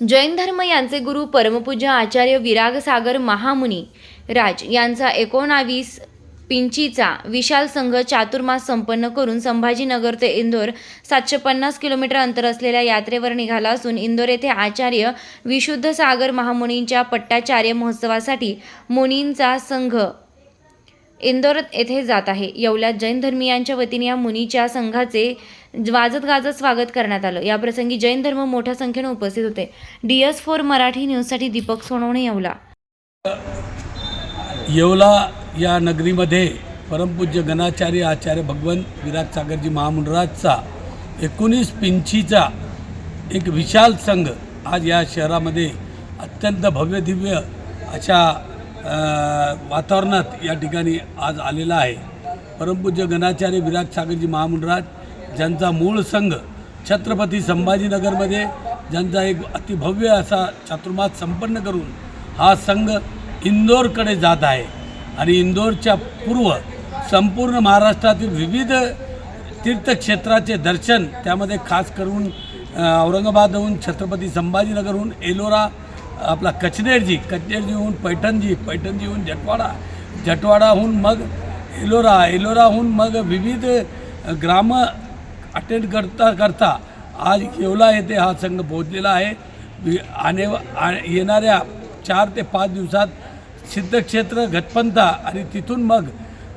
जैन धर्म यांचे गुरु परमपूज्य आचार्य विरागसागर महामुनी राज यांचा एकोणावीस पिंचीचा विशाल संघ चातुर्मास संपन्न करून संभाजीनगर ते इंदोर सातशे पन्नास किलोमीटर अंतर असलेल्या यात्रेवर निघाला असून इंदोर येथे आचार्य विशुद्ध सागर महामुनींच्या पट्टाचार्य महोत्सवासाठी मुनींचा संघ इंदोर येथे जात आहे. येवल्यात जैन धर्मीयांच्या वतीने या मुनीच्या संघाचे वाजत गाजत स्वागत करण्यात आलं. याप्रसंगी जैन धर्म मोठ्या संख्येने उपस्थित होते. डी एस फोर मराठी न्यूजसाठी दीपक सोनवणे येवला. येवला या नगरीमध्ये परमपूज्य गणाचार्य आचार्य भगवंत विराज सागरजी महामंडळाचा एकोणीस पिंचीचा एक विशाल संघ आज या शहरामध्ये अत्यंत भव्यदिव्य अशा वातावरणात या ठिकाणी आज आलेला आहे. परमपूज्य गणाचार्य विराट सागरजी महामंडळात ज्यांचा मूळ संघ छत्रपती संभाजीनगरमध्ये ज्यांचा एक अतिभव्य असा चातुर्मास संपन्न करून हा संघ इंदोरकडे जात आहे. आणि इंदोरच्या पूर्व संपूर्ण महाराष्ट्रातील विविध तीर्थक्षेत्राचे दर्शन त्यामध्ये खास करून औरंगाबादहून छत्रपती संभाजीनगरहून एलोरा आपला कचनेरजी कचनेरजीहून पैठणजी पैठणजीहून जटवाडा जटवाडाहून मग एलोरा एलोराहून मग विविध ग्राम अटेंड करता करता आज येवला येथे हा संघ पोहोचलेला आहे. आणि आणे येणाऱ्या चार ते पाच दिवसात सिद्धक्षेत्र घटपंथा आणि तिथून मग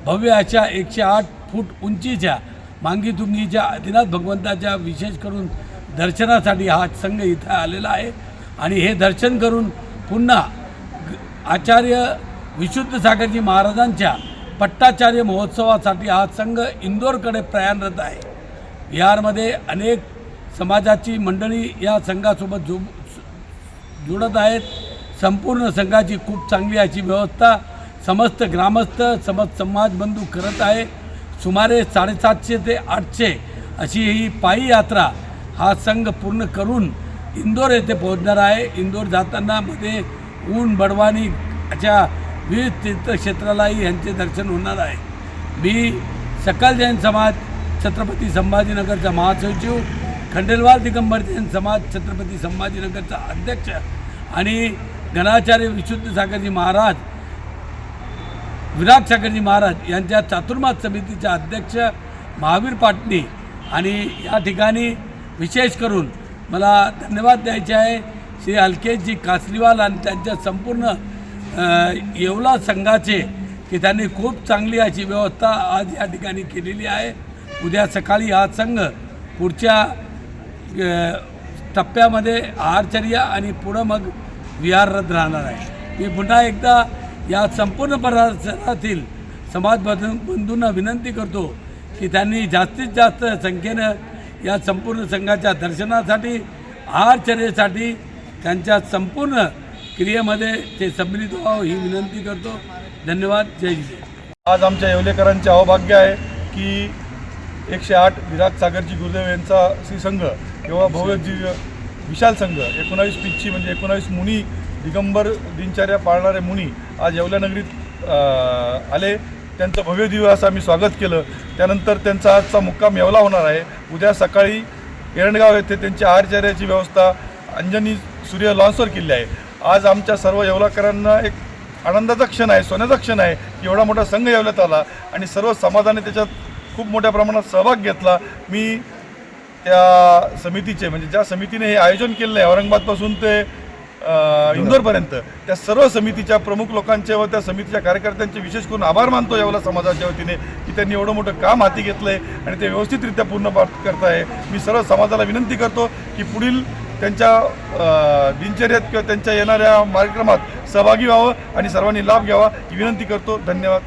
भव्य अशा एकशे आठ फूट उंचीच्या मांगीतुंगीच्या आदिनाथ भगवंताच्या विशेष करून दर्शनासाठी हा संघ इथं आलेला आहे. आणि हे दर्शन करून पुन्हा ग- आचार्य विशुद्ध सागरजी महाराजांच्या पट्टाचार्य महोत्सवासाठी हा संघ इंदोरकडे प्रयाणरत आहे. बिहारमध्ये अनेक समाजाची मंडळी या संघासोबत जो जुडत आहेत. संपूर्ण संघाची खूप चांगली अशी व्यवस्था समस्त ग्रामस्थ समस्त समाज बंधू करत आहे. सुमारे साडेसातशे ते आठशे अशी ही पायी यात्रा हा संघ पूर्ण करून इंदोर येथे पोहोचणार आहे. इंदोर जाताना मध्ये ऊन बडवानी अशा विविध तीर्थक्षेत्रालाही यांचे दर्शन होणार आहे. मी सकल जैन समाज छत्रपती संभाजीनगरचा महासचिव खंडेलवाल दिगंबर जैन समाज छत्रपती संभाजीनगरचा अध्यक्ष आणि गणाचार्य विशुद्ध सागरजी महाराज विराट सागरजी महाराज यांच्या चातुर्मास समितीचे अध्यक्ष महावीर पाटणी आणि या ठिकाणी विशेष करून मला धन्यवाद द्यायचे आहे. श्री हलकेशजी कासलीवाल आणि त्यांच्या संपूर्ण येवला संघाचे की त्यांनी खूप चांगली अशी व्यवस्था आज या ठिकाणी केलेली आहे. उद्या सकाळी हा संघ पुढच्या टप्प्यामध्ये आहारचर्या आणि पुढं मग विहाररत राहणार आहे. मी पुन्हा एकदा या संपूर्ण परिसरातील समाज बंधूंना विनंती करतो की त्यांनी जास्तीत जास्त संख्येनं या संपूर्ण संघाच्या दर्शनासाठी आहारचर्येसाठी त्यांच्या संपूर्ण क्रियेमध्ये ते सम्मिलित व्हावं ही विनंती करतो. धन्यवाद. जय जय आज आमच्या येवलेकरांचे अवभाग्य आहे की एकशे आठ विराट सागरजी गुरुदेव यांचा श्री संघ किंवा भव्यजी विशाल संघ एकोणावीस पिच्ची म्हणजे एकोणावीस मुनी दिगंबर दिनचर्या पाळणारे मुनी आज येवल्या नगरीत आले. त्यांचं भव्य दिव्य असं आम्ही स्वागत केलं. त्यानंतर त्यांचा आजचा मुक्काम येवला होणार आहे. उद्या सकाळी एरणगाव येथे त्यांची आहारचर्याची व्यवस्था अंजनी सूर्य लॉन्सवर केली आहे. आज आमच्या सर्व येवलाकरांना एक आनंदाचा क्षण आहे सोन्याचा क्षण आहे की एवढा मोठा संघ येवल्यात आला आणि सर्व समाजाने त्याच्यात खूप मोठ्या प्रमाणात सहभाग घेतला. मी त्या समितीचे म्हणजे ज्या समितीने हे आयोजन केलेलं आहे औरंगाबादपासून ते इंदोरपर्यंत. त्या सर्व समितीच्या प्रमुख लोकांचे व त्या समितीच्या कार्यकर्त्यांचे विशेष करून आभार मानतो येवला समाजाच्या वतीने की त्यांनी एवढं मोठं काम हाती घेतलं आहे आणि ते व्यवस्थितरित्या पूर्ण पार करत आहे मी सर्व समाजाला विनंती करतो की पुढील त्यांच्या दिनचर्यात किंवा त्यांच्या येणाऱ्या कार्यक्रमात सहभागी व्हावं आणि सर्वांनी लाभ घ्यावा ही विनंती करतो. धन्यवाद.